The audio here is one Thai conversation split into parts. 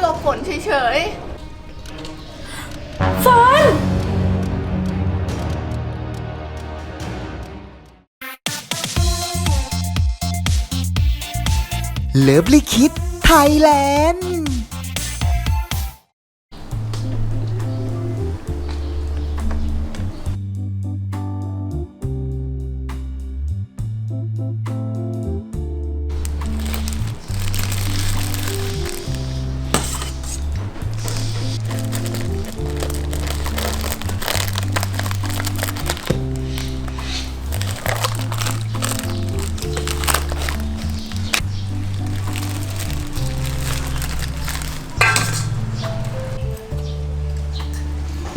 หลบฝนเฉยเฟิร์นเลิฟลิคิดไทยแลนด์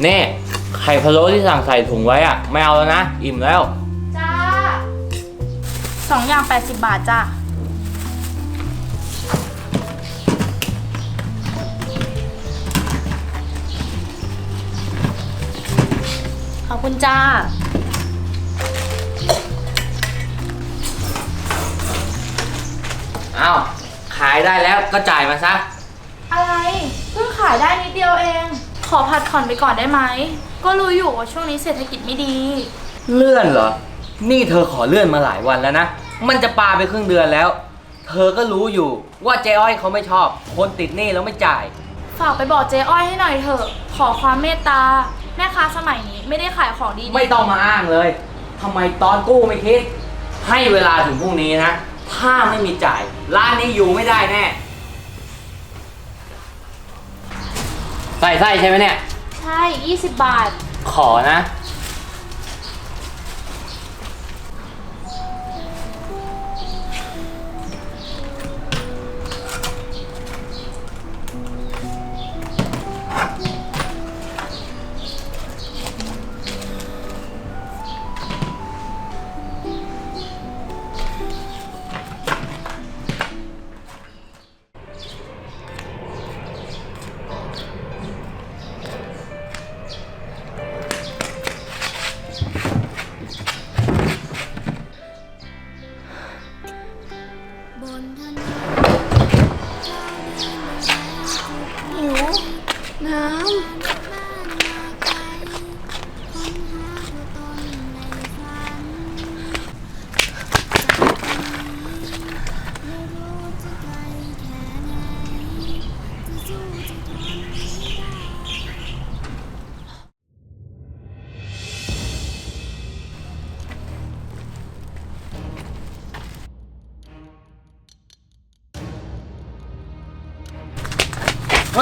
นี่ไข่พะโล้ที่สั่งใส่ถุงไว้อะไม่เอาแล้วนะ อิ่มแล้ว จ้าสองอย่าง 80 บาทจ้าขอบคุณจ้า อ้าว ขายได้แล้วก็จ่ายมาซะ อะไร เพิ่งขายได้นิดเดียวเอง ขอผัดผ่อนไปก่อนได้ไหม ก็รู้อยู่ว่าช่วงนี้เศรษฐกิจไม่ดี เลื่อนเหรอ นี่เธอขอเลื่อนมาหลายวันแล้วนะ มันจะปาไปครึ่งเดือนแล้ว เธอก็รู้อยู่ว่าเจ๊อ้อยเขาไม่ชอบ คนติดหนี้แล้วไม่จ่าย ฝากไปบอกเจ๊อ้อยให้หน่อยเถอะ ขอความเมตตา แม่ค้าสมัยนี้ไม่ได้ขายของดีๆไม่ต้องมาอ้างเลย ทำไมตอนกู้ไม่คิด ให้เวลาถึงพรุ่งนี้นะ ถ้าไม่มีจ่าย ร้านนี้อยู่ไม่ได้แน่ ใส่ไส้ใช่ไหมเนี่ย ใช่ 20 บาท ขอนะ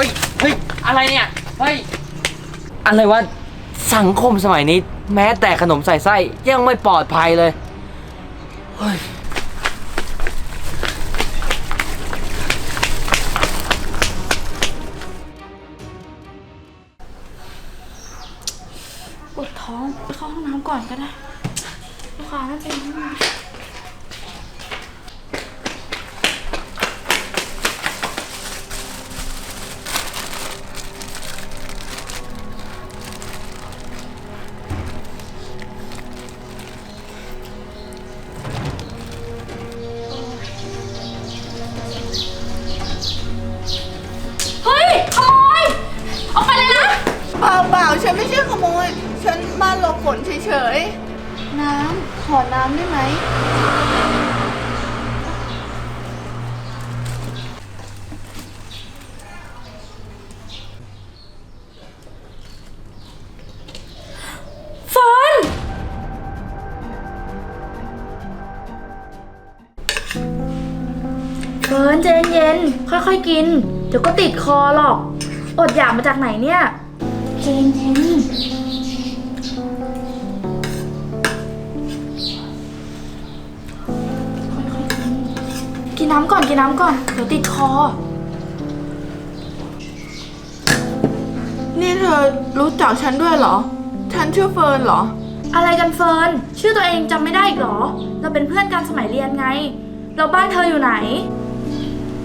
ฮ้ย เฮ้ย อะไรเนี่ย เฮ้ย อะไรวะ สังคมสมัยนี้ แม้แต่ขนมใส่ไส้ยังไม่ปลอดภัยเลย เฮ้ย ปวดท้องไปเข้าห้องน้ำก่อนก็ได้ลูกค้าน่าจะยังไม่มา ฉันมาหลบฝนเฉยๆ น้ำ ขอน้ำได้ไหม เฟิร์น เฟิร์นใจเย็นๆค่อยๆกิน เดี๋ยวก็ติดคอหรอก อดอยากมาจากไหนเนี่ยใจเย็น น้ำก่อนกินน้ำก่อน เดี๋ยวติดคอ นี่เธอรู้จักฉันด้วยเหรอ ฉันชื่อเฟิร์นเหรอ อะไรกันเฟิร์นชื่อตัวเองจำไม่ได้อีกเหรอ เราเป็นเพื่อนกันสมัยเรียนไง แล้วบ้านเธออยู่ไหน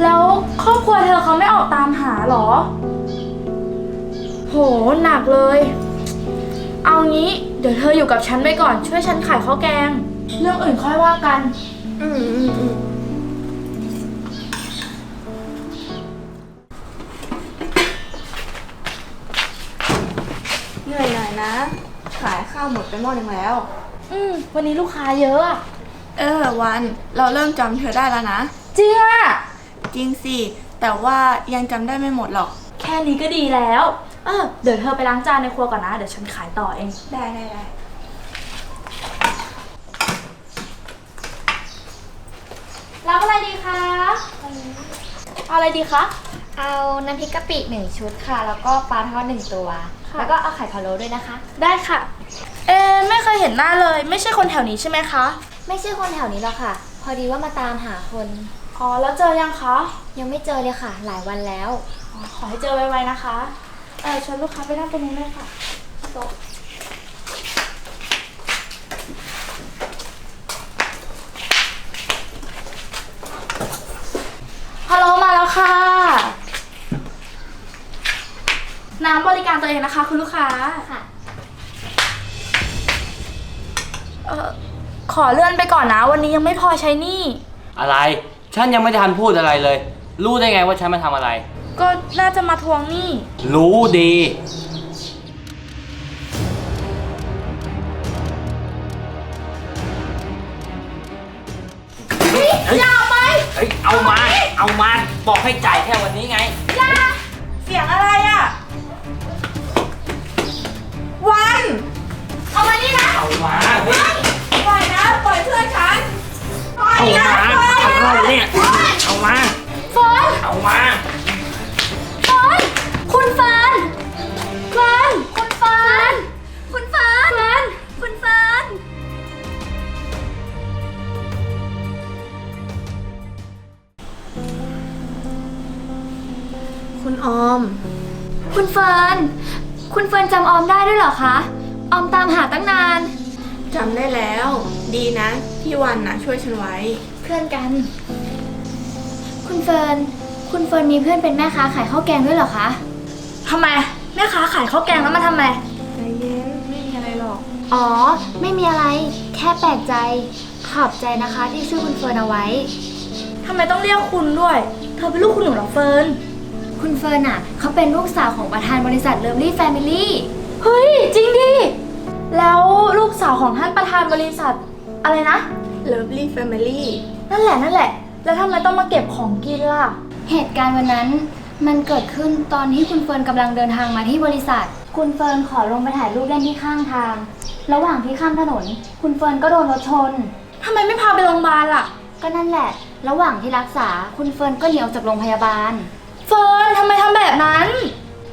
แล้วครอบครัวเธอเขาไม่ออกตามหาเหรอ โหหนักเลย เอางี้ เดี๋ยวเธออยู่กับฉันไปก่อนช่วยฉันขายข้าวแกง เรื่องอื่นค่อยว่ากัน อืมอืมอืม นื่อยหน่อยนะ ขายข้าวหมดไปหม้อหนึงแล้ว อืมวันนี้ลูกค้าเยอะอะเออวันเราเริ่มจำเธอได้แล้วนะจริงอะจริงสิ แต่ว่ายังจำได้ไม่หมดหรอก แค่นี้ก็ดีแล้ว เออเดี๋ยวเธอไปล้างจานในครัวก่อนนะ เดี๋ยวฉันขายต่อเอง ได้ได้ได้รับอะไรดีคะ เอาอะไรดีคะ เอาน้ำพริกกะปิหนึ่งชุดค่ะ แล้วก็ปลาทอดหนึ่งตัว ค่ะ แล้วก็เอาไข่พะโล้ด้วยนะคะ ได้ค่ะ เอ๊ะไม่เคยเห็นหน้าเลย ไม่ใช่คนแถวนี้ใช่ไหมคะ ไม่ใช่คนแถวนี้หรอกค่ะ พอดีว่ามาตามหาคน อ๋อ แล้วเจอยังคะ ยังไม่เจอเลยค่ะ หลายวันแล้ว อ๋อ ขอให้เจอไวๆนะคะ เออชวนลูกค้าไปนั่งตรงนี้เลยค่ะโต๊ะฮัลโหลมาแล้วค่ะ น้ำบริการตัวเอง นะคะ คุณลูกค้า ค่ะ เออขอเลื่อนไปก่อนนะ วันนี้ยังไม่พอใช้หนี่ อะไร ฉันยังไม่ทันพูดอะไรเลย รู้ได้ไงว่าฉันมาทำอะไร ก็น่าจะมาทวงหนี้ รู้ดี อย่าไป เฮ้ยเอามา เอามา บอกให้จ่ายแค่วันนี้ไงอย่าเสียงอะไรอะ่ อามานี่นะเอามาเฮ้ยปล่อยนะปล่อยเพื่อนฉันปล่อยเอานะมาปล่อยเอามาเนี่ยเอามาเฟิร์นเอามาเฟิร์นคุณเฟิร์นเฟิร์นคุณเฟิร์นคุณเฟิร์นเฟิร์นคุณเฟิร์นคุณออม คุณเฟิร์น คุณเฟิร์นจำออมได้ด้วยเหรอคะ ออมตามหาตั้งนาน จำได้แล้ว ดีนะที่วันน่ะช่วยฉันไว้ เพื่อนกัน คุณเฟิร์น คุณเฟิร์นมีเพื่อนเป็นแม่ค้าขายข้าวแกงด้วยเหรอคะ ทำไม แม่ค้าขายข้าวแกงแล้วมาทำไม ใจเย็น ไม่มีอะไรหรอก อ๋อ ไม่มีอะไร แค่แปลกใจ ขอบใจนะคะที่ช่วยคุณเฟิร์นเอาไว้ ทำไมต้องเรียกคุณด้วย เธอเป็นลูกคุณหนูเหรอเฟิร์น คุณเฟิร์นอะ เขาเป็นลูกสาวของประธานบริษัทเลิฟลี่แฟมิลี่ เฮ้ย จริงดิ แล้วลูกสาวของท่านประธานบริษัทอะไรนะ Lovely Family นั่นแหละนั่นแหละ แล้วทำไมต้องมาเก็บของกินล่ะ เหตุการณ์วันนั้นมันเกิดขึ้นตอนที่คุณเฟิร์นกำลังเดินทางมาที่บริษัท คุณเฟิร์นขอลงไปถ่ายรูปเล่นที่ข้างทาง ระหว่างที่ข้ามถนน คุณเฟิร์นก็โดนรถชน ทำไมไม่พาไปโรงพยาบาลล่ะ ก็นั่นแหละ ระหว่างที่รักษาคุณเฟิร์นก็หนีออกจากโรงพยาบาล เฟิร์นทำไมทำแบบนั้น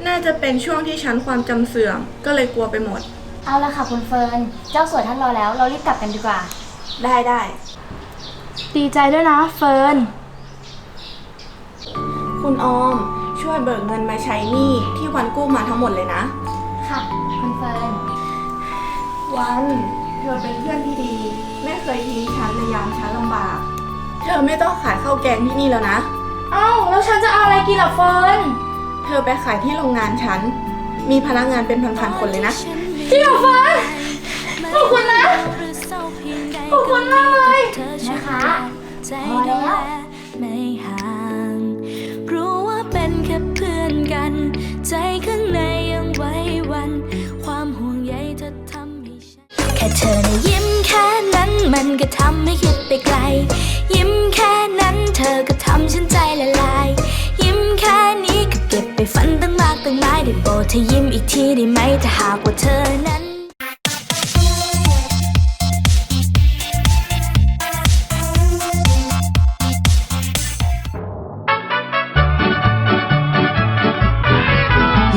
น่าจะเป็นช่วงที่ฉันความจำเสื่อม ก็เลยกลัวไปหมด เอาละค่ะคุณเฟิร์น เจ้าสวยท่านรอแล้ว เรารีบกลับกันดีกว่า ได้ได้ดีใจด้วยนะเฟิร์น คุณออม ช่วยเบิกเงินมาใช้หนี้ที่วันกู้มาทั้งหมดเลยนะ ค่ะ คุณเฟิร์น วันเธอเป็นเพื่อนที่ดีไม่เคยทิ้งฉันในยามฉันลำบาก เธอไม่ต้องขายข้าวแกงที่นี่แล้วนะ เอ้าแล้วฉันจะเอาอะไรกินล่ะเฟิร์น เธอไปขายที่โรงงานฉัน มีพนักงานเป็นพันๆคนเลยนะ จริงเหรอเฟิร์นขอบคุณนะขอบคุณมากเลยนะคะพอแล้วไม่ห่างรู้ว่าเป็นแค่เพื่อนกัน ใจข้างในยังไว้วัน ความห่วงใยเธอทำให้ฉันแค่เธอนะยิ้มแค่นั้นมันก็ทำให้คิดไปไกล ยิ้มแค่นั้นเธอก็ทำฉันใจละลาย ยิ้มแค่นี้ก็เก็บไปฝันตั้งมากตั้งหลายได้โปรดเธอยิ้ม ทีได้ไหมถ้าหากว่าเธอนั้น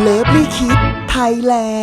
เลิฟลี่คิดไทยแลนด์